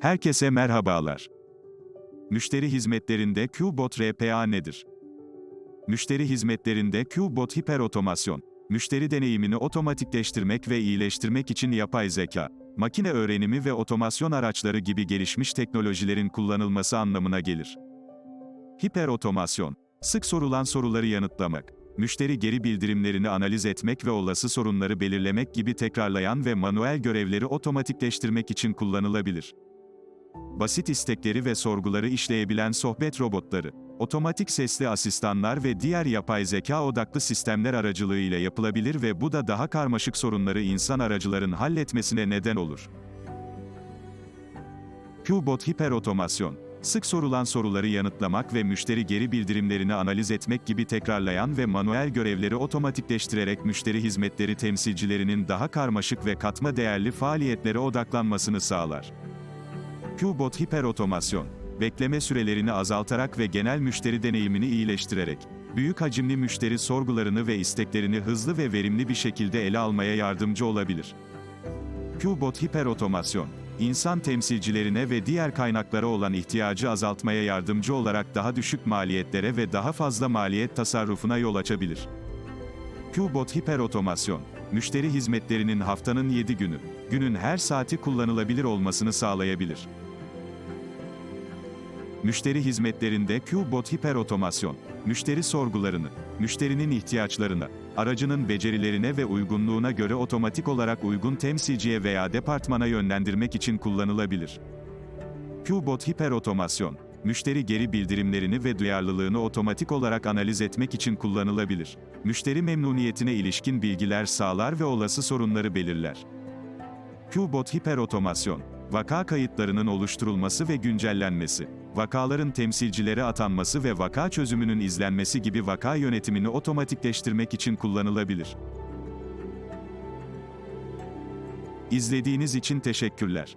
Herkese merhabalar. Müşteri hizmetlerinde Qbot RPA nedir? Müşteri hizmetlerinde Qbot hiperotomasyon, müşteri deneyimini otomatikleştirmek ve iyileştirmek için yapay zeka, makine öğrenimi ve otomasyon araçları gibi gelişmiş teknolojilerin kullanılması anlamına gelir. Hiperotomasyon, sık sorulan soruları yanıtlamak, müşteri geri bildirimlerini analiz etmek ve olası sorunları belirlemek gibi tekrarlayan ve manuel görevleri otomatikleştirmek için kullanılabilir. Basit istekleri ve sorguları işleyebilen sohbet robotları, otomatik sesli asistanlar ve diğer yapay zeka odaklı sistemler aracılığıyla yapılabilir ve bu da daha karmaşık sorunları insan aracıların halletmesine neden olur. Qbot hiperotomasyon, sık sorulan soruları yanıtlamak ve müşteri geri bildirimlerini analiz etmek gibi tekrarlayan ve manuel görevleri otomatikleştirerek müşteri hizmetleri temsilcilerinin daha karmaşık ve katma değerli faaliyetlere odaklanmasını sağlar. Qbot hiperotomasyon, bekleme sürelerini azaltarak ve genel müşteri deneyimini iyileştirerek, büyük hacimli müşteri sorgularını ve isteklerini hızlı ve verimli bir şekilde ele almaya yardımcı olabilir. Qbot hiperotomasyon, insan temsilcilerine ve diğer kaynaklara olan ihtiyacı azaltmaya yardımcı olarak daha düşük maliyetlere ve daha fazla maliyet tasarrufuna yol açabilir. Qbot hiperotomasyon, müşteri hizmetlerinin haftanın 7 günü, günün her saati kullanılabilir olmasını sağlayabilir. Müşteri hizmetlerinde Qbot hiperotomasyon, müşteri sorgularını, müşterinin ihtiyaçlarına, aracının becerilerine ve uygunluğuna göre otomatik olarak uygun temsilciye veya departmana yönlendirmek için kullanılabilir. Qbot hiperotomasyon, müşteri geri bildirimlerini ve duyarlılığını otomatik olarak analiz etmek için kullanılabilir. Müşteri memnuniyetine ilişkin bilgiler sağlar ve olası sorunları belirler. Qbot hiperotomasyon, vaka kayıtlarının oluşturulması ve güncellenmesi, vakaların temsilcilere atanması ve vaka çözümünün izlenmesi gibi vaka yönetimini otomatikleştirmek için kullanılabilir. İzlediğiniz için teşekkürler.